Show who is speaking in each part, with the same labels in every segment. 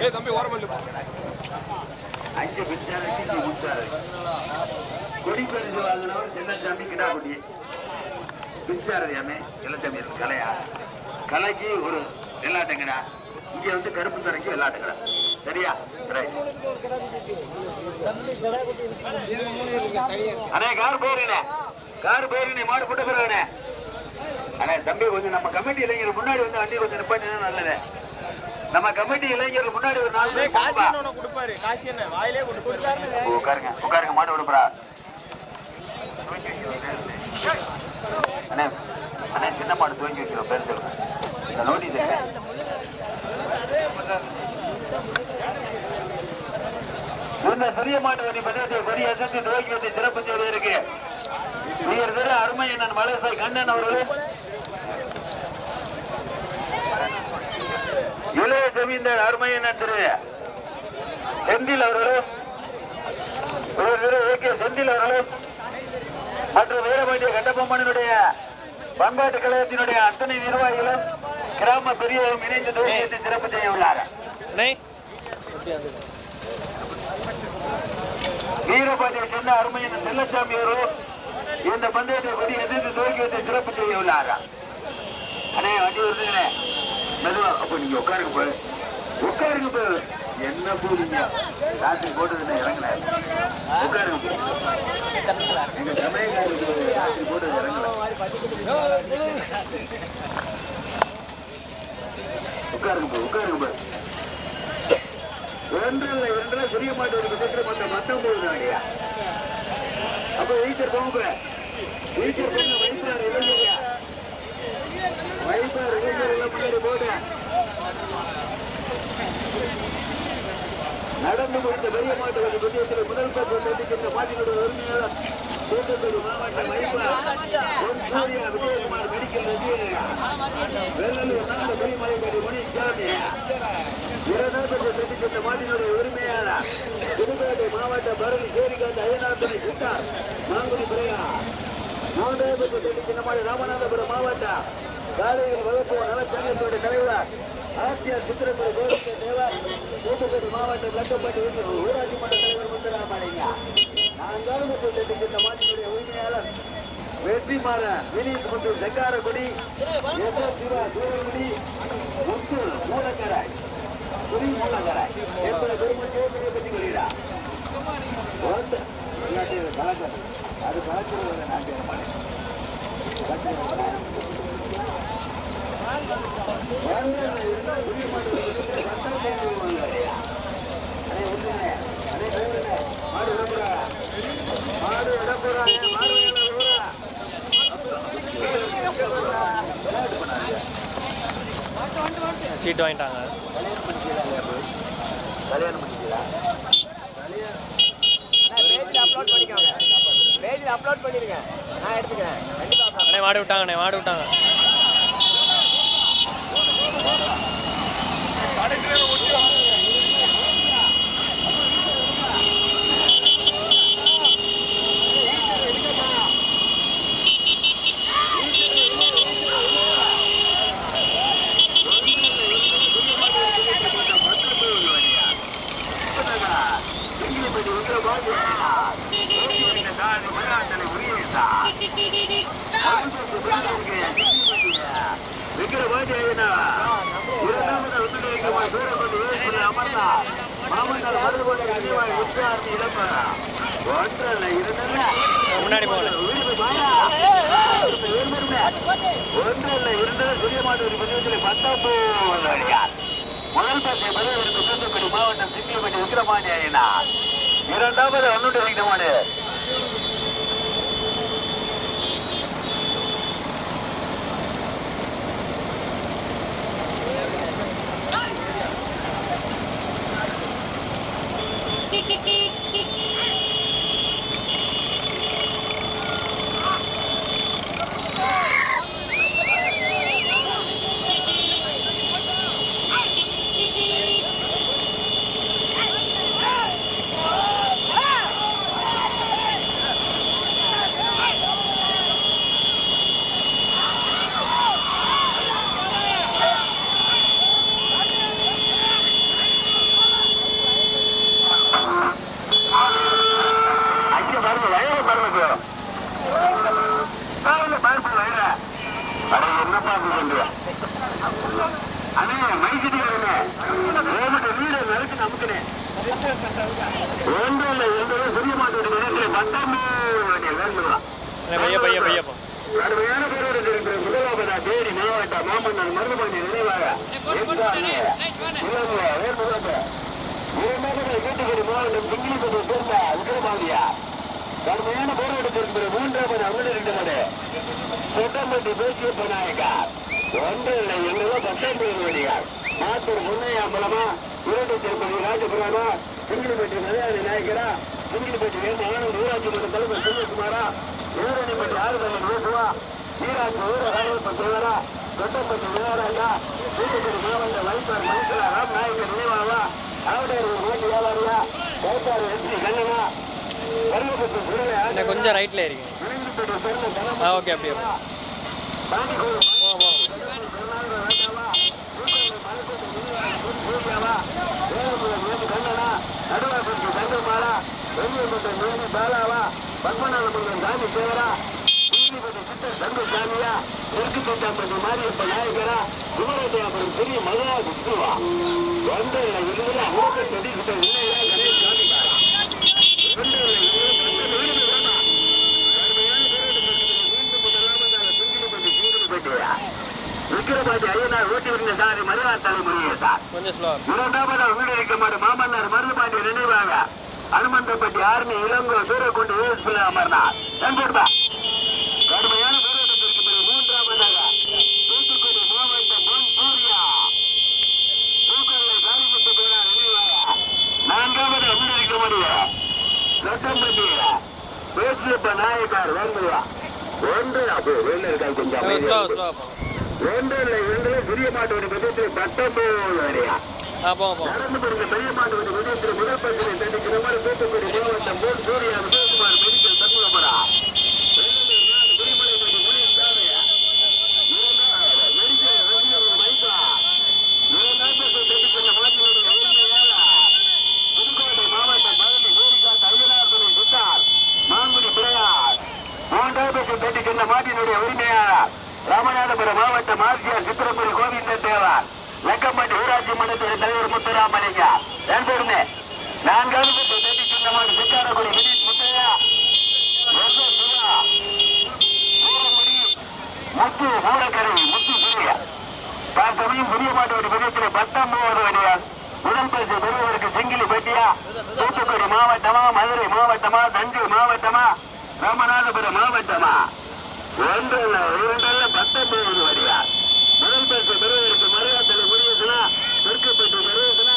Speaker 1: ஏ தம்பி ஓரமா இல்ல
Speaker 2: அஞ்சு பிச்சாரு முச்சாரு கொடி பரிசு வாங்கினவர் செல்லச்சாமி கிடாக்குடி பிச்சாரு யாமே? செல்லச்சாமி இருக்கு கலையா? கலைக்கு ஒரு வெள்ளாட்டங்கடா. இங்க வந்து கருப்பு தரைக்கு வெள்ளாட்டங்கடா. சரியா? ரைட் அண்ணே கார் போறீனே கார் போறீனே மாடு போட்டு போறவனே அண்ணே தம்பி கொஞ்சம் நம்ம கமிட்டி இளைஞர் முன்னாடி வந்து வண்டி கொஞ்சம் நிப்பாட்டினா நல்லது. நம்ம கமிட்டி இளைஞர்கள் முன்னாடி ஒரு நாலு பேர்
Speaker 1: காசி. என்ன கொடுப்பாரு. காசி என்ன வாயிலே கொடுப்பாரு
Speaker 2: உட்காருங்க உட்காருங்க மாட்டு விடுப்புறா அண்ணே அண்ணே சின்ன மாடு தூங்கி வைக்கிறோம் பேர் சொல்லுங்க. இந்த நோட்டீஸ் இந்த சிறிய மாட்டு வண்டி பந்தயத்தை கொடி அசத்து துவக்கி வந்து சிறப்பு செய்வதற்கு உயர் திரு அருமை அண்ணன் மலர்சாய் கண்ணன் அவர்களும் இளைய ஜமீன்தார் அருமை அண்ணன் திரு செந்தில் அவர்களும் கே செந்தில் அவர்களும் மற்றும் வீரபாண்டிய கட்டபொம்மனுடைய பண்பாட்டு கழகத்தினுடைய அத்தனை நிர்வாகிகளும் கிராம பெரியவரும் இணைந்து துவக்கத்தை சிறப்பு செய்ய உள்ளார் வீரபாண்டிய சொன்ன அருமையின் செல்லசாமி அவர்களும் இந்த பந்தயத்தை கொடி எதிர்த்து துவக்கத்தை சிறப்பு செய்ய உள்ளார் அண்ணே வண்டி வருதுங்கண்ணே. மெதுவா அப்ப நீங்க உட்காருங்க போய் உட்காருங்க போய் என்ன போறீங்க? ராத்திரி போட்டு இறங்கல உட்காருங்க எங்க சமயக்காரருக்கு ராத்திரி போட்டது இறங்கல உட்காருங்க போய் உட்காருங்க போய் ஒன்றில் புரிய மாட்டேன் பக்கத்தில் மற்ற மத்தம் போகுது அப்ப வீச்சர் போங்க வீச்சர் போங்க வயசார் இளைஞர் நடந்து முடிந்த பெரிய மாட்டு வண்டி முதல் பரிசு சந்திக்கின்ற மாட்டினுடைய உரிமையாளர் தூத்துக்குடி மாவட்ட மைப்பா விஜயகுமார் மெடிக்கல் வெள்ளலூர் நாடு பெரியமலைக்கடி மணி சாமி இரண்டாவது சந்திக்கின்ற மாட்டினுடைய உரிமையாளர். புதுக்கோட்டை மாவட்ட பரணி சேரிகாந்த் அய்யனார்பதி சித்தார் மாங்குடி பிரையா மூன்றாவது பரிசு சந்திக்கின்ற ராமநாதபுரம் மாவட்டம் காலையில் வகுப்பு நலச்சங்கத்துடைய தலைவர் ஆசியார் சித்திரப்பதி கோவிந்த தேவர் தூத்துக்குடி மாவட்டம் லட்டப்பட்டி ஊராட்சி மன்ற தலைவர் முத்துராமலிங்க நான்காவது பரிசு சந்திக்கின்ற மாட்டினுடைய உரிமையாளர் வெற்றி மாற வினீத் மற்றும் செங்காரக்குடி எஸ் எஸ் சிவா தூரங்குடி முத்து மூலக்கராய் குடி மூலக்கராய் அது கலக்கிறது நாட்டு மாட்டேன் மாடு இடப்புறாங்க மாடு இடப்புறா
Speaker 3: சீட்டு வாங்கிட்டாங்க.
Speaker 2: கல்யாணம்
Speaker 1: நோட் பண்ணிருங்க. நான் எடுத்துக்கிறேன். கண்டிப்பா
Speaker 3: மாடு விட்டாங்கண்ணே மாடு விட்டாங்க.
Speaker 2: இருந்தது சுரியமாட்டூர் பத்தாப்பு பத்தொன்பது அடியார் முதல் பத்தை பதிவருக்கு தூத்துக்குடி மாவட்டம் சிக்கிலப்பட்டி விக்கிரமாணி ஐயனார் இரண்டாவது ஒன்னுட்டு வைக்கமாடு அங்கே பாருங்க வயல பாருங்க காலையில பார்த்து வயல அட என்னப்பா அப்படி பண்ற அண்ணே மைசிட்டி வேணுமே வீடு நினைச்சு நமக்குனே ஒன்றும் இல்லை என்பது புரிய மாட்டேங்குது இடத்துல பத்தாம் வேண்டுமா
Speaker 3: அண்ணே பைய பைய பையப்பா
Speaker 2: கடுமையான பேரோடு இருக்கிற முதலாவதா தேடி மாவட்ட மாமன்னர் மருதுபாண்டி நினைவாக வீட்டுக்குடி மாவட்டம் சிங்கிலிப்பட்டி சேர்ந்த விக்ரமாதியா. கடுமையான போராட்டம் இருக்கிற மூன்றாவது அமர்ந்து மணி சொட்டம்பட்டி பேசிய நாயக்கா ஒன்று இல்லை எங்களோ பத்தாம் வழியார் மாத்தூர் முன்னையா மூலமா இரண்டு திருப்பதி ராஜபுராணா சிங்கிலிப்பட்டி மலையாளி நாயக்கரா சிங்கிலிப்பட்டி வேணும் ஊராட்சி மன்ற தலைவர் சுந்தரகுமாரா ஊரணிப்பட்டி ஆறுதல் பேசுவா ஈராட்சி ஊரக பத்திரவரா தொட்டப்பட்டி விவகாரா தூத்துக்குடி மாவட்ட வைப்பார் மனுஷரா ராம் நாயக்கர் நினைவாவா ஆவடையர் ஓட்டு வியாபாரியா கைப்பாறு எஸ்பி கண்ணனா? கருவப்பட்டு சுடலை
Speaker 3: அண்ணே கொஞ்சம் ரைட்டில் இருக்கீங்க
Speaker 2: மணிமுப்பட்டு சொன்ன தனம்
Speaker 3: ஆ ஓகே அப்படியே
Speaker 2: பாண்டிகோடு
Speaker 3: போங்க போங்க
Speaker 2: பெரிய மகா குத்துவா வந்த இருந்தது அமோக செடி கிட்ட இல்லையா கணேஷ் போராட்டம் விக்கிரபாண்டி ஐயனார் ஓட்டி வந்த சாரி மறுநாள் தலைமுறையே சார். இரண்டாவது வீடு இருக்குமாறு மாமன்னார் மருதுபாண்டி நினைவாக. அனுமந்தப்பட்டி ஆர்மி இளங்கோ சூரக்குண்டு ஏசுல அமர்னார் நண்பர்பா கடுமையான போராட்டத்திற்கு பிறகு மூன்றாவதாக தூத்துக்குடி மாவட்டம் பொன் சூர்யா தூக்கல்லை காரிமுத்து பேரார் நினைவாக நான்காவது வீடு இருக்குமாறு நட்டம்பட்டி பேசியப்ப நாயக்கார் வேண்டுவா ஒன்று அப்போ வெளில இருக்காது கொஞ்சம்
Speaker 3: ஸ்லோ
Speaker 2: அமைதியா
Speaker 3: ஸ்லோ
Speaker 2: இருக்கு.
Speaker 3: போங்க
Speaker 2: ஒன்று இல்லை இரண்டு புரிய மாட்டோட விதத்தில் பத்தொன்பது வரையா நடந்து பெரிய மாட்டோட விதத்தில் முதல் பகுதியை தண்டிக்கிற மாதிரி தூத்துக்குடி மாவட்டம் போல் சூர்யா விஜயகுமார் மெடிக்கல் தங்குளமரா வெள்ளலூர் நாடு குடிமலை பற்றி முனியன் சாரையா இரண்டாவது மெடிக்கல் ரசிகர் மைக்கா இரண்டாம் பக்கம் தண்டிக்கிற மாட்டினுடைய உண்மையாளா புதுக்கோட்டை மாவட்டம் பழனி சூரிகாந்த் ஐயனார் துணை சித்தார் மாங்குடி பிள்ளையார் மூன்றாம் பக்கம் தண்டிக்கின்ற மாட்டினுடைய உரிமையாளர் ராமநாதபுரம் மாவட்டம் ஆசியார் சித்திரபுரி கோவிந்த தேவார் லக்கம்பட்டி ஊராட்சி மன்றத்துடைய தலைவர் முத்துராமலிங்க என் பேருமே நான்காவது பக்கம் தண்டிக்கின்ற மாடு சித்தாரகுடி வினீத் முத்தையா எஸ் எஸ் சிவா சூரமுடி முத்து ஊரக்கரை முத்து சூர்யா தற்சமயம் புதிய மாட்டோட விதத்தில் பத்தொன்பது அடியால் முதல் பரிசு பெறுவதற்கு சிங்கிலி பெட்டியா தூத்துக்குடி மாவட்டமா மதுரை மாவட்டமா தஞ்சை மாவட்டமா ராமநாதபுரம் மாவட்டமா ஒன்றல்ல இரண்டல்ல பத்தொன்பது அடியா முதல் பரிசு பெறுவதற்கு மலையாளத்தில் முடியுதுன்னா தெற்குப்பட்டு பெறுவதுன்னா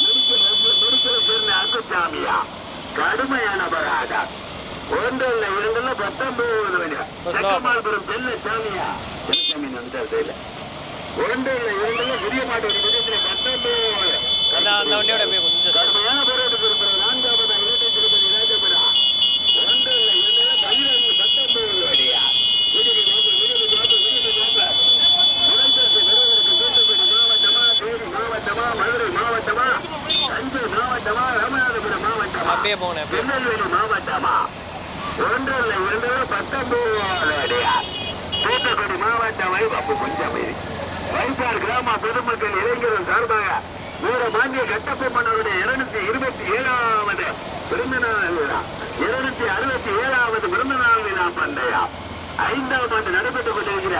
Speaker 2: மெடிக்கல் மெடிக்கலை சேர்ந்த அசுசாமியா கடுமையான பராதா ஒன்றல்ல பத்தொன்பது வழியா. சக்கமால்புரம் செல்ல சாமியா? செல்லசாமி வந்துட்டாரு இல்ல ஒன்று இல்லை இரண்டு பெரிய மாட்டு விதத்தில் பத்தொன்பது. கடுமையான போராட்டத்தில் இருக்கிற நான்காவது இரட்டை திருப்பதி ராஜபுரா. ஒன்று இல்லை இரண்டு பதினொன்று பத்தொன்பது வழியா. வீடுக்கு நோக்கு வீடுக்கு நோக்கு வீடுக்கு நோக்கு முதல்வருக்கு பெறுவதற்கு தூத்துக்குடி மாவட்டமா தேனி மாவட்டமா மதுரை மாவட்டமா தஞ்சை மாவட்டமா ராமநாதபுரம் திருநெல்வேலி மாவட்டமா. ஒன்றில் இரண்டு பத்தொன்பது தூத்துக்குடி மாவட்டம் வைப்பு கொஞ்சம் வைப்பார் கிராம பொதுமக்கள் இளைஞர்கள் சார்பாக வீர மாந்திய கட்டப்பொம்மனருடைய இருநூத்தி இருபத்தி ஏழாவது பிறந்த நாள் விழா. இருநூத்தி அறுபத்தி ஏழாவது பிறந்த நாள் விழா பண்டையா. ஐந்தாம் ஆண்டு நடைபெற்றுக் கொண்டிருக்கிற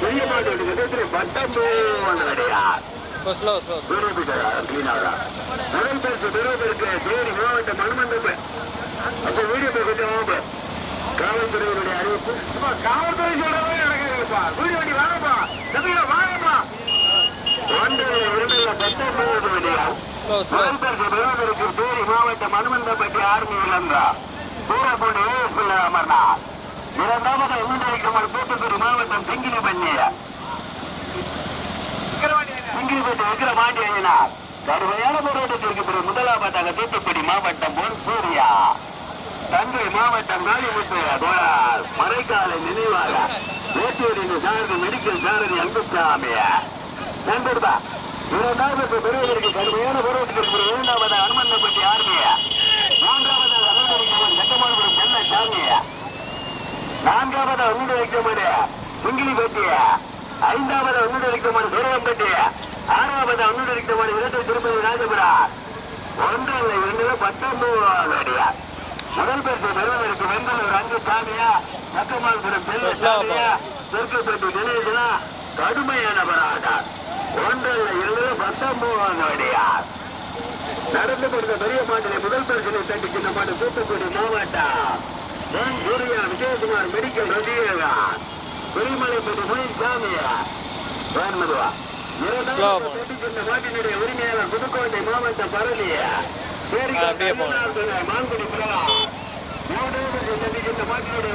Speaker 2: பெரிய மாட்டு விதத்தில் பத்தொன்பது அடியா
Speaker 3: இப்போ ஸ்லோ ஸ்லோ
Speaker 2: முதல் பரிசு பெறுவதற்கு தேனி மாவட்ட மண்மண்டப அப்ப வீடியோ கொஞ்சம் காவல்துறையினுடைய அறிவிப்பு. காவல்துறை சொல்றதே நடக்குதுப்பா வீடியோ வண்டி வாங்கப்பா. தம்பியா வாங்கப்பா. ஒன்று இரண்டுல பத்தொன்பது வண்டியா
Speaker 3: ஸ்லோ ஸ்லோ
Speaker 2: முதல் பரிசு பெறுவதற்கு தேனி மாவட்ட மண்மண்டபட்டி ஆர்மி இழந்தா சூரப்பூண்டி ஏஎஸ்பில் அமர்னார் இரண்டாவது உண்டரிக்கமல் தூத்துக்குடி மாவட்டம் செங்கிலி பண்ணியா. சிங்கிள்பேட்டை விக்கிரமாண்டி அணினார் கடுமையான போராட்டத்திற்கு பிறகு முதலாவதாக தூத்துக்குடி மாவட்டம் சூர்யா. தஞ்சை மாவட்டம் காளிமுத்து தோழர் மறைக்காலை நினைவாக வேட்டூரின் சாரதி மெடிக்கல் சாரதி அன்புசாமி. நண்பர்தா இரண்டாவது பெரியவருக்கு கடுமையான போராட்டத்திற்கு பிறகு இரண்டாவது அனுமந்தப்பட்டி ஆர்மிய மூன்றாவது அனுமதிக்கவன் சட்டமன்றம் செல்ல சாமிய நான்காவது அங்குடு வைக்கமாடு ஐந்தாவது அங்குடு வைக்கமாடு ஆறாவது அங்குடு இரட்டை திருப்பதி ராஜபுரா ஒன்றில் இரண்டு பத்தொன்பது அடியா? முதல் பேசு பெறுவதற்கு வெங்கலூர் அங்கு சாமியா. சக்கமால்புரம் செல்ல சாமியா. தெற்குப்பட்டி கணேசனா. கடுமையான பராட்டார் ஒன்று இல்லை இரண்டு பத்தொன்பது அடியா நடந்து கொடுத்த பெரிய முதல் பரிசனை சின்ன மாட்டு தூத்துக்குடி மாவட்டம். என் சூர்யா விஜயகுமார் மெடிக்கல் முனிசாமியா வேணுமதுவா
Speaker 3: Slow mo.
Speaker 2: இரண்டாவது மாட்டினுடைய உரிமையாளர் புதுக்கோட்டை மாவட்டம் பரளியா
Speaker 3: அப்படியே போங்க.
Speaker 2: மான்குடி பிரபா மூன்றாவது சந்திக்கின்ற மாட்டினுடைய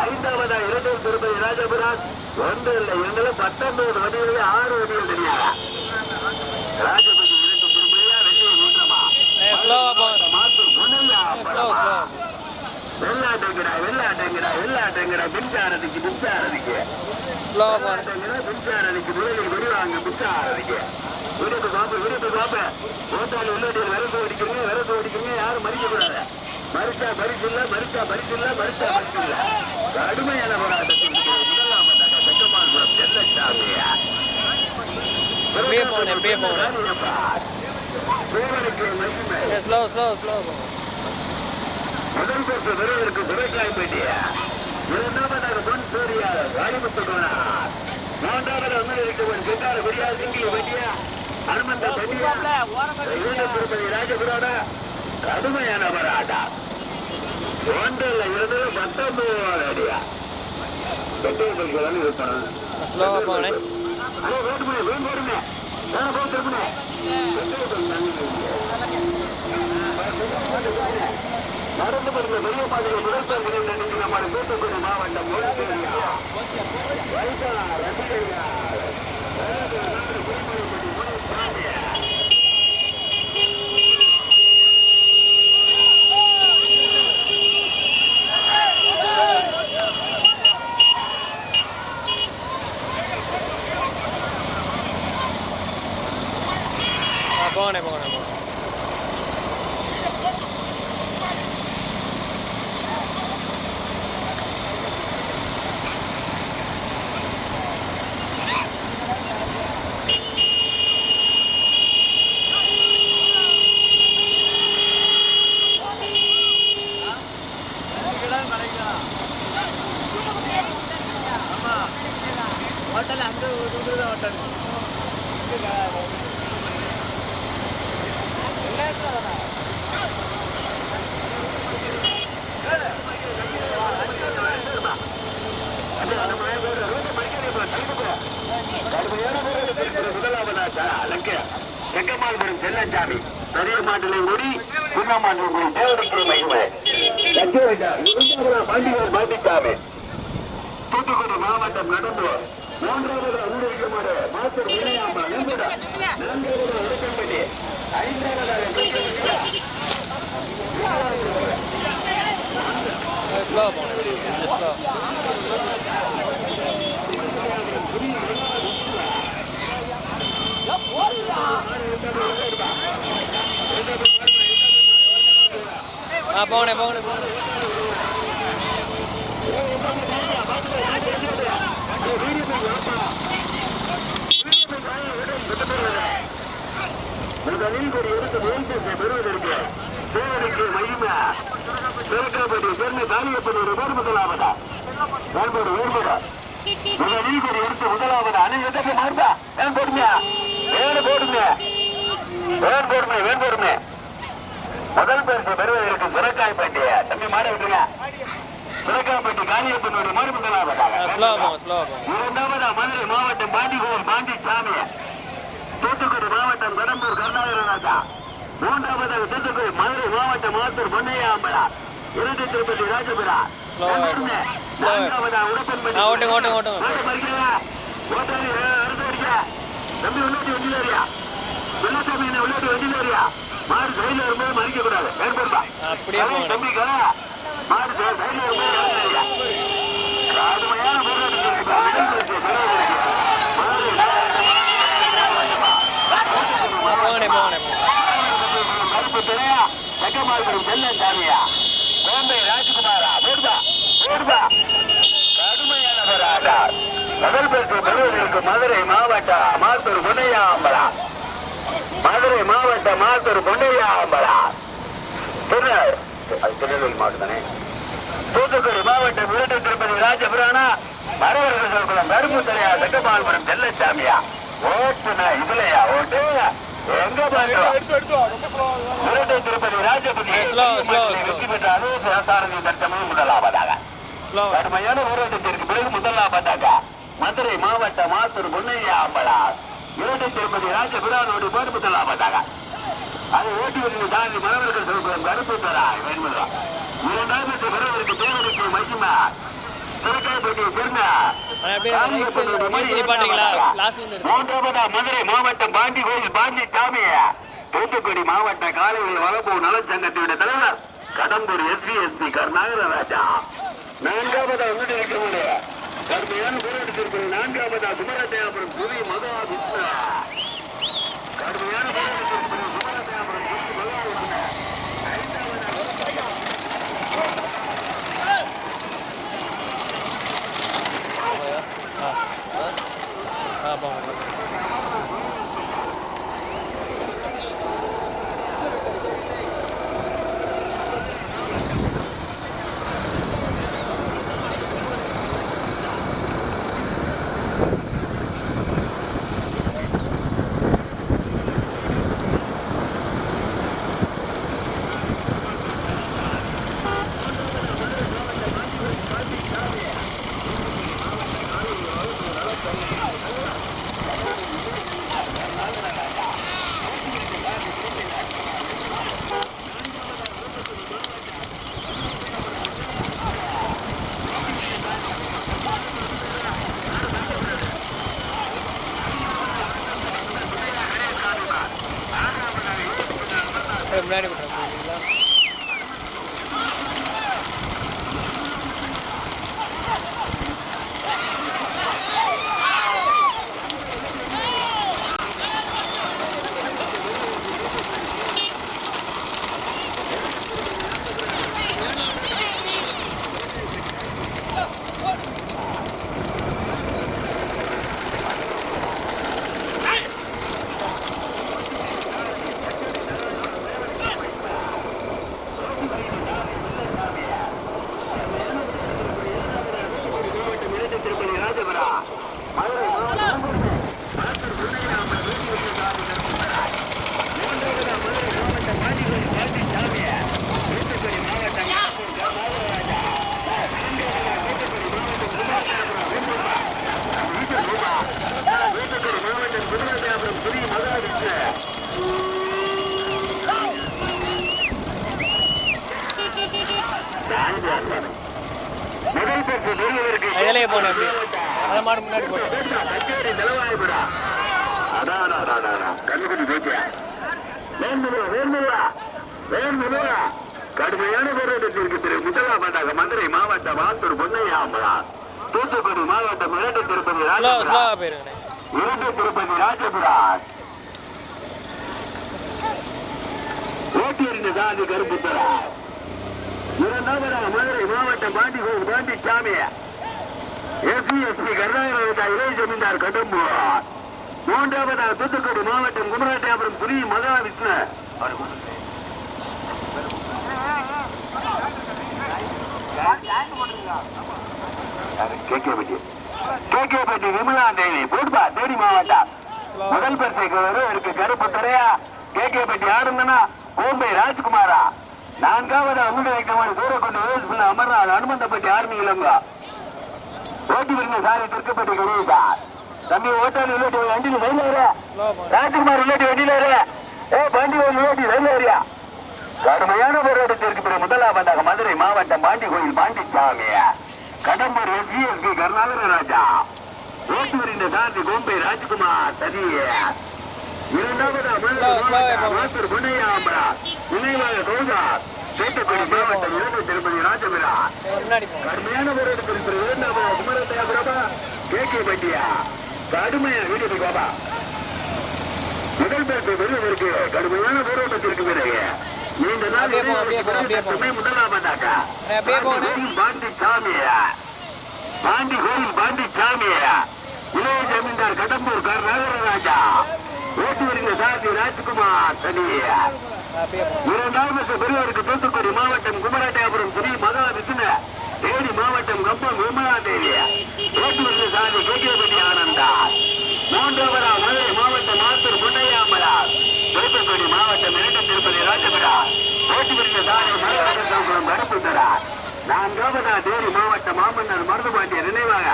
Speaker 2: ஐந்தாவது இரண்டு திருப்பதி ராஜபுரான். ஒன்றில் இரண்டுல பத்தொன்பது வடிவில் ஆறு வடிவில் தெரியாதா ராஜபதி இரண்டு திருப்பதியா வெள்ளி மூன்றமா? மாத்தூர்
Speaker 3: ஸ்லோ
Speaker 2: வெள்ளாட்டங்கடா வெள்ளாட்டங்கடா வெள்ளாட்டங்கடா மின்சாரதிக்கு மின்சாரதிக்கு. மின்சாரதிக்கு முதலில் வருவாங்க மின்சாரதிக்கு. விருது பாப்ப விருது பாப்ப. ஓட்டாளி உள்ளாட்டியில் விரசு ஓடிக்கிறீங்க விரசு ஓடிக்கிறீங்க யாரும் மறிக்க கூடாது மறிச்சா பரிசு இல்ல மறிச்சா பரிசு இல்ல மறிச்சா பரிசு இல்ல கடுமையான போராட்டத்தில் முதலாம் வந்தாங்க செக்கமால்புரம் செல்லச்சாமியா முதல் பரிசு பெறுவதற்கு சுரைக்காய் பேட்டிய இரண்டாவதாக பொன் சூர்யா வாலிபத்து கோனார் மூன்றாவது அமர்ந்திருக்கவன் சித்தார குடியா சிங்கிலி பேட்டியா அனுமந்த பெட்டியா திருப்பதி ராஜபுரோட கடுமையான போராட்டா ஒன்றில் இருந்து பத்தொன்பது அடியா. பெட்ரோல் பல்கு வந்து இருக்கணும்
Speaker 3: ஸ்லோவாக போகணே
Speaker 2: அடே வேண்டுமே வேண்டு வேண்டுமே வேற போய் திரும்புனே பெட்ரோல் பல்கு நடந்து வருகிற பெரிய மாதிரி முதல் பகுதியில் நினைச்சு நம்மளை தூத்துக்குடி மாவட்டம் முழுக்கேரியா. செங்கமால்புரம் செல்லஞ்சாமி பெரியர் மாண்டலங்குடி குன்னமாண்டலங்குடி தேவதற்கு மகிமை பாண்டியர் பாண்டிச்சாமி தூத்துக்குடி மாவட்டம் நடந்தோர் மூன்றாவது அனுமதிக்குமாறு மாத்தூர் விளையாமா நம்புடா நான்காவது உடக்கம்பட்டி ஐந்தாவதாக பெரியவர்களா
Speaker 3: ஸ்லோ போனேன் ஸ்லோ ஆ போனேன் போனேன் போனேன்
Speaker 2: முதலில் ஒரு எடுத்து முயற்சியை பெறுவதற்கு தேவனுக்கு மகிமை. திறக்கப்பட்டு பெருமை காலியப்படி ஒரு பேர் முதலாவதா? வேண்போடு வேண்போடா முதலில் ஒரு எடுத்து முதலாவதா? அனைவருக்கு மாறுதா? வேன் போடுங்க வேன் போடுங்க வேன் போடுமே வேன் போடுமே முதல் பரிசு பெறுவதற்கு சிறக்காய்பட்டிய தம்பி மாற விட்டுருங்க. சிறக்காய்பட்டி காளியப்பனுடைய மாறு முதலாவதாக இரண்டாவதா? மதுரை மாவட்டம் பாண்டிகோவில் பாண்டிச்சாமி தூத்துக்குடி மாவட்டம் கடம்பூர் கருணாகரராஜா மூன்றாவதாக தூத்துக்குடி மதுரை மாவட்டம் மாத்தூர் பொன்னையா அம்பலா. இறுதி திருப்பதி ராஜபுரா. நான்காவதா உடப்பன்பட்டி
Speaker 3: ஆ, ஓட்டுங்க, ஓட்டுங்க, ஓட்டுங்க.
Speaker 2: ஓட்டு மறிக்கிறீங்க? ஓட்டாளி, ஆ, அடுத்து அடிக்க. தம்பி உள்ளாட்டி வண்டியில் ஏறியா வெள்ளசாமி என்ன உள்ளாட்டி வண்டியில் ஏறியா மாடு சைடில் வரும்போது மறிக்க கூடாது
Speaker 3: அப்படியே
Speaker 2: மாடு சைடில் வரும்போது மறிக்க கடுமையான போராட்டம் இருக்குப்பா. விடுதலைக்கு பெறுவதற்கு.
Speaker 3: போனே போனே
Speaker 2: கருப்பு துணையா செக்கமார்புரம் செல்லன் சாமியா கோம்பை ராஜ்குமாரா ஓடுதா ஓடுதா கடுமையான போராட்டம் முதல் பரிசு பெறுவதற்கு மதுரை மாவட்ட மாத்தூர் பொன்னையா அம்பலா மதுரை மாவட்ட மாத்தூர் பொன்னையா அம்பலா திருநெல் அது திருநெல்வேலி மாவட்டம் தானே தூத்துக்குடி மாவட்டம் இரட்டை திருப்பதி ராஜபுராணா மரவர்கள் குளம் கருப்பு தலையா செக்கமால்புரம் செல்லச்சாமியா. ஓட்டுனா இதுலயா ஓட்டு? திருப்பதி ராஜபதி வெற்றி பெற்ற முதலாவதாக கடுமையான போராட்டத்திற்கு பிறகு முதலாவதாக மதுரை மாவட்ட மாத்தூர் பொன்னையா அம்பலா இரட்டை திருப்பதி ராஜபுரானோடு போர் முதலாவதாக அது ஓட்டி வந்து தாண்டி மரவர்கள் சொல்கிறோம் கருப்பு தரா வேண்பதா இரண்டாயிரத்தி பிறவருக்கு மகிமா மதுரை மாவட்டம் பாண்டி கோயில் பாண்டி சாமி தூத்துக்குடி மாவட்ட காலையில் வளர்ப்பு நலச்சங்கத்தினுடைய தலைவர் கடம்பூர் எஸ்பி எஸ்பி கருணாகரராஜா. நான்காவதா? வீடு இருக்கிறவங்க. கடுமையான போராட்டத்திற்கு நான்காவதா? குமரதேவபுரம் புவி மகா விஷ்ணு முதலாவதாக மதுரை மாவட்டம் ஆத்தூர் பொன்னையாம்பலா தூத்துக்குடி மாவட்டம் இரண்டு திருப்பதி இரண்டு திருப்பதி ராஜபுரம் ஓட்டியறிந்த சாதி கருப்புத்தரா இரண்டாவதாக மதுரை மாவட்டம் பாண்டி கோவில் பாண்டி சாமி எஸ்பி எஸ்பி கருணாகரன் இளைய ஜமீன்தார் கடம்பு மூன்றாவதாக தூத்துக்குடி மாவட்டம் குமராட்டியாபுரம் புரி மகாவிஷ்ணு. கேகேபட்டி கேகேபட்டி விமலா தேவி போடுப்பா தேனி மாவட்டம் முதல் பரிசைக்கு வரும் இருக்கு கருப்பு துறையா கேகேபட்டி ஆடுங்கன்னா கோம்பை ராஜ்குமாரா நான்காவது அமுத வைக்கமான சூரக்கொண்டு வேஸ்பில் அமர்நாள் அனுமந்தப்பட்டி ஆர்மி இளங்கோ ஓட்டி வருங்க சாரி திருக்கப்பட்டி கணேசா தம்பி ஓட்டாளி உள்ளாட்டி வண்டியில் ரயில் ஏற ராஜ்குமார் உள்ளாட்டி வண்டியில் ஏற ஏ வண்டி உள்ளாட்டி ரயில் ஏறியா கடுமையான போராட்டத்திற்கு முதலாவதாக மதுரை மாவட்டம் பாண்டி கோயில் பாண்டிச்சாமி. கடம்பூர் எஸ்ஜிஎஸ்பி கருணாகர ராஜா. ஓட்டு வருகின்ற சாந்தி கோம்பை ராஜ்குமார் சதி இரண்டாவதா பொன்னையாம்பரா நினைவாக கௌதா தூத்துக்குடி மாவட்டம் இளமை திருப்பதி
Speaker 3: போனேன்
Speaker 2: கடுமையான போராட்டத்திற்கு பிறகு இரண்டாவது குமரத்தையாபுரமா கேகே பட்டியா கடுமையா வீட்டுக்கு பாபா முதல் பேருக்கு கடுமையான போராட்டத்திற்கு பிறகு. நீண்ட நாள்
Speaker 3: போண்ணே.
Speaker 2: பாண்டி சாமியா. பாண்டி கோயில் பாண்டி சாமியா. இளைய ஜமீன்தார் கடம்பூர் கர் நாகரராஜா ஓட்டு வருகிற சாதி ராஜ்குமார் சனியா இரண்டாவது பெரியவருக்கு தூத்துக்குடி மாவட்டம் குமரட்டேபுரம் ஸ்ரீ மகா விஷ்ணு தேனி மாவட்டம் கம்பம் விமலா தேவி ஓட்டுநர் சாதி கேகேபதி ஆனந்தா மூன்றாவதா மதுரை மாவட்டம் ஆத்தூர் பொன்னையாமலா தூத்துக்குடி மாவட்டம் இரண்டு திருப்பதி ராஜபிரா ஓட்டுநர் சாதி மதுரம் கடப்புத்தரா நான்காவதா தேனி மாவட்டம் மாமன்னர் மருதுபாண்டிய நினைவாக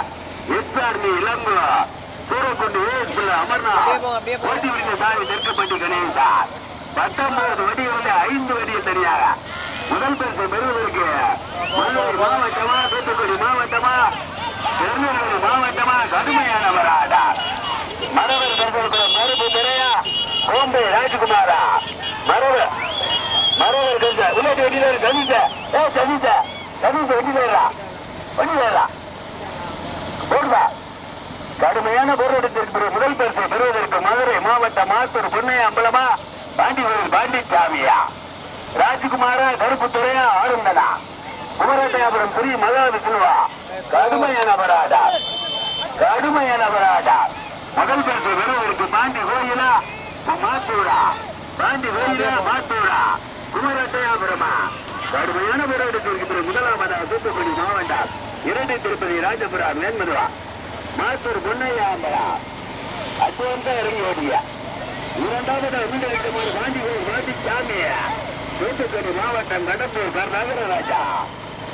Speaker 2: எஸ்ஆர்மி இளங்கோ சூரக்குண்டு ஏஎஸ்பில் அமர்நாத்
Speaker 3: அப்படியே போ,
Speaker 2: ஓட்டி விடுங்க சாரி தெற்குப்பட்டி கணேசா பத்தொன்பது வடிகளில் ஐந்து வடியில் தனியாக முதல் பரிசு பெறுவதற்கு மல்லூர் மாவட்டமா தூத்துக்குடி மாவட்டமா திருநெல்வேலி மாவட்டமா கடுமையான வராடா மரவர் கருப்பகுளம் மரபு துறையா கோம்பை ராஜகுமாரா மரவர் மரவர் கருந்த உள்ளாட்டி வெட்டில கணித ஏ கணித கணித வெட்டிலேரா வெட்டிலேரா போடுவா கடுமையான போராட்டத்திற்கு பிறகு முதல் பரிசு பெறுவதற்கு மதுரை மாவட்டம் மாத்தூர் பொன்னையா அம்பலமா பாண்டிவரூர் பாண்டிச்சாமியா ராஜகுமாரா கருப்புத்துறையா ஆளுந்தனா குமரட்டையாபுரம் ஸ்ரீ மகா விஷ்ணுவா கடுமையான பராடா கடுமையான பராடா முதல் பரிசு பெறுவதற்கு பாண்டி கோயிலா மாத்தூரா பாண்டி கோயிலா மாத்தூரா குமரட்டையாபுரமா கடுமையான போராட்டத்திற்கு பிறகு முதலாவதாக தூத்துக்குடி மாவட்டம். இரண்டு திருப்பதி ராஜபுரா மேன்மதுவா மாத்தூர் பொன்னையாம்பலா அச்சுவந்தா இறங்கி ஓடியா. இரண்டாவது மீண்டடிக்குமாறு காஞ்சிபுரம் மாட்டி சாமிய. தூத்துக்குடி மாவட்டம் கடம்பூர் கர். ராஜா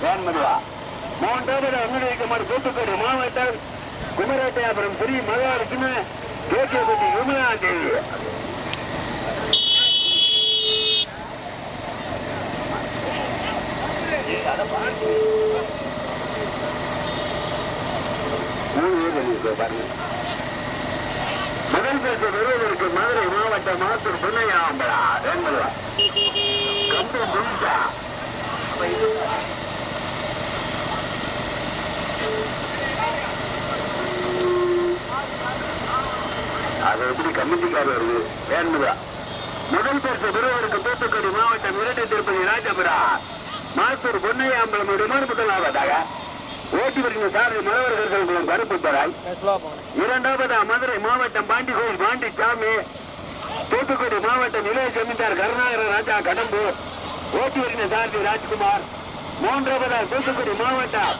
Speaker 2: மேன்மதுவா மூன்றாவது மீண்டடிக்குமாறு தூத்துக்குடி மாவட்டம் குமரட்டையாபுரம் ஸ்ரீ மகாலட்சுமி கேகேபதி விமலா தேவி மூணு பேர் எழுதியிருக்கோ பாருங்க முதல் பேச பெறுவதற்கு மதுரை மாவட்டம் மாத்தூர் பொன்னையாம்பலா என்பதா கம்பம் புரிசா அது எப்படி கமிட்டிக்கார் வருது வேணுதா முதல் பேச பெறுவதற்கு தூத்துக்குடி மாவட்டம் இரட்டை திருப்பதி ராஜபுரா. மாத்தூர் பொன்னையாம்பலம் விமான முதலாவதாக ஓட்டி வருகிற சாரதி மலவர்கள் கருப்பு தராய் இரண்டாவது மதுரை மாவட்டம் பாண்டிகோயில் பாண்டிச்சாமி தூத்துக்குடி மாவட்டம் இளைய ஜமீன்தார் கருணாகர ராஜா கடம்பு ஓட்டி வருகிற சாரதி ராஜ்குமார். மூன்றாவது தூத்துக்குடி மாவட்டம்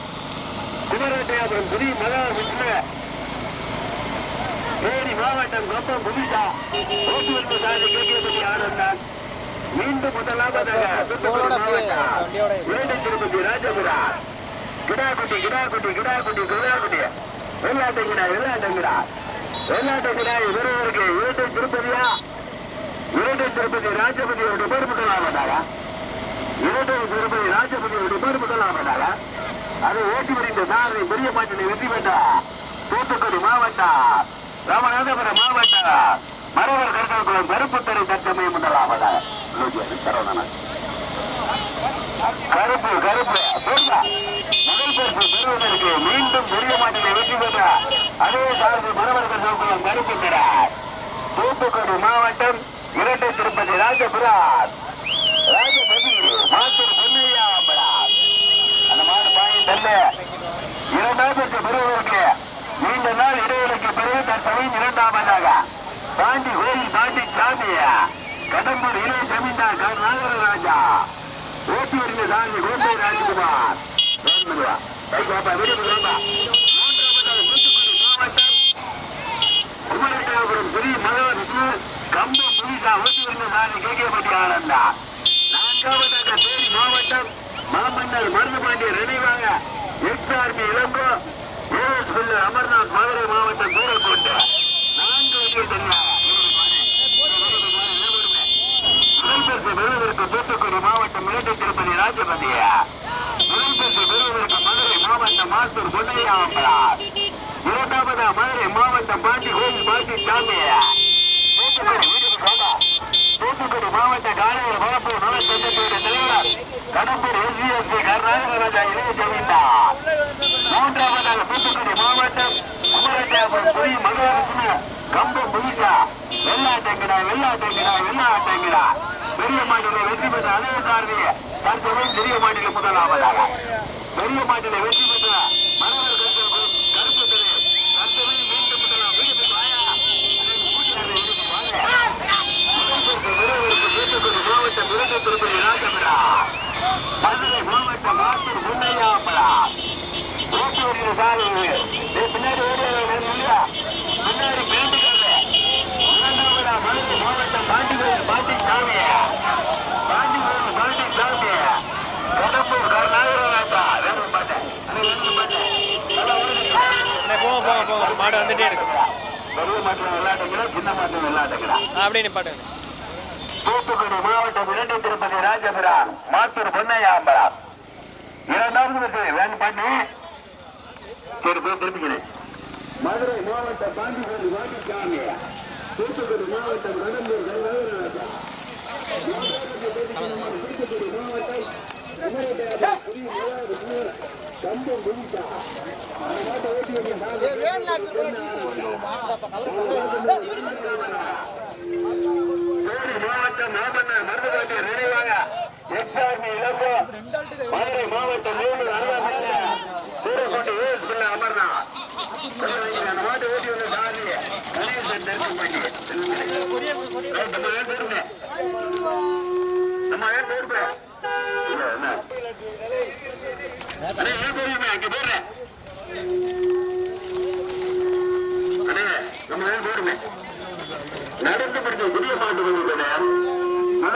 Speaker 2: குமரட்டையாபுரம் ஸ்ரீ மகா தேனி மாவட்டம் கொப்பம் புதிசா. ஓட்டி வருகிற சாரதி கேகேபதி ஆனந்தான். மீண்டும் முதலாவதாக இரண்டு திருப்பதி ராஜபுரா கிடாக்குட்டி கிடாக்குட்டி கிடாக்குட்டி கிடாக்குட்டி வெள்ளாட்டங்கிடா வெள்ளாட்டங்கிடா வெள்ளாட்டங்கிடா இவருக்கு இரட்டை திருப்பதியா? இரட்டை திருப்பதி ராஜபதியோட பேர் ஆகட்டாரா இரட்டை திருப்பதி ராஜ ராஜபதியுடைய பேர் முதலாவதாக. அதை ஓட்டி வருகின்ற சாரதி பெரிய மாட்டினை வெற்றி பெற்றார் தூத்துக்குடி மாவட்டம் ராமநாதபுரம் மாவட்டம் மரவர் கருத்தாக்குளம் கருப்புத்தரை தச்சமை முதலாவதாக. லோகியாதி சரவணன் கருப்பு கருப்பு. சொல்றா முதல் பரிசு பெறுவதற்கு மீண்டும் பெரிய மாட்டினை வெற்றி பெற்ற அதே சார்பு மரவர்கள் மரவர் கருப்பு கருப்புத்தரார் தூத்துக்குடி மாவட்டம் இரட்டை திருப்பதி ராஜபுரம் ராஜபதி மாத்தூர் பொன்னையா அந்த மாடு பாயின் தல்ல இரண்டாவது பெறுவதற்கு நீண்ட நாள் இடைவெளிக்கு பிறகு தற்சவையும் இரண்டாம் ஆண்டாக தாண்டி கோயில் தாண்டி சாமியா. கடம்பூர் இளைய ஜமீன்தார் நாகரராஜா ஓட்டி வருகிற சாமி கோட்டை ராஜ்குமார். வேண்டுமா கை பாப்பா வெளியே புலிசா ஓட்டி வருகிற சாமி கே. கே. பட்டி ஆனந்தா. நான்காவதாக தேனி மாவட்டம் மாமன்னர் மருதுபாண்டிய நினைவாக எக்ஸ்ஆர்பி இளங்கோ ஏஎஸ் பில்லு அமர்நாத் மதுரை மாவட்டம் தூரக்கோட்டை நான்கு பரிசு பெறுவதற்கு தூத்துக்குடி மாவட்டம் மேட்டை திருப்பதி ராஜபதியா. முதல் பரிசு பெறுவதற்கு மதுரை மாவட்டம் மாத்தூர் பொன்னையா அம்பலார் இரண்டாவதா மதுரை மாவட்டம் பாண்டி கோயில் பாண்டி சாமியா. தூத்துக்குடி வீட்டுக்கு போங்க. தூத்துக்குடி மாவட்ட காலையில் வளர்ப்பு நலச்சங்கத்தினுடைய தலைவர் கடம்பூர் எஸ்பிஎஸ்சி கருணாகரராஜா இளைய ஜமீன்தார் மூன்றாவதாக தூத்துக்குடி மாவட்டம் குமரஜாபுரம் புரி மகாவிஷ்ணு கம்பம் புலிசா வெள்ளாட்டங்கிடா வெள்ளாட்டங்கிடா வெள்ளாட்டங்கிடா. பெரிய மாநில வெற்றி பெற்ற அனைவ சார்பிய தற்போது பெரிய மாநில முதலாவதாக பெரிய மாநில வெற்றி பெற்ற மரவர் கருப்பு கருப்பு மீண்டும் முதலாம் வீடு மாவட்டம் இரண்டு திருப்பதி ராஜபுரா மதுரை மாவட்டம் ஆத்தூர் முன்னையாமலா பின்னாடி ஓடியா பின்னாடி பேண்டுக்காரு இரண்டாவதா மதுரை மாவட்டம் பாண்டிகோயில் பாண்டி சாமியா பாண்டிகோயில் பாண்டி சாமியா கடம்பூர் நாகராஜா வேணும் பாட்டேன் வேணும் பாட்டேன்
Speaker 3: அண்ணே, போங்க போங்க போங்க மாடு வந்துட்டே இருக்கு.
Speaker 2: பெரிய மாற்றம் விளையாட்டுங்கிறா சின்ன மாற்றம் விளையாட்டுங்கிறா
Speaker 3: ஆ, அப்படியே நிப்பாட்டுங்க
Speaker 2: தூத்துக்குடி மாவட்டம் இரண்டு திருப்பதி ராஜபுரம் மாத்தூர் பொன்னையாம்பரம் இரண்டாவது பஸ் வேன் பண்ணி சரி போய் திரும்பிக்கிறேன் மதுரை மாவட்டம் பாண்டிச்சேரி வாட்டிச்சாமி தூத்துக்குடி மாவட்டம் கடம்பூர் கருணாகரராஜா. தூத்துக்குடி மாவட்டம் கம்பம் குவிசா. மாவட்டம் நினைவாக எக்ஸாமி இழப்பு மதுரை மாவட்டம் மூணு சூரக்கோட்டை நடந்து முடிஞ்ச புதிய மாட்டு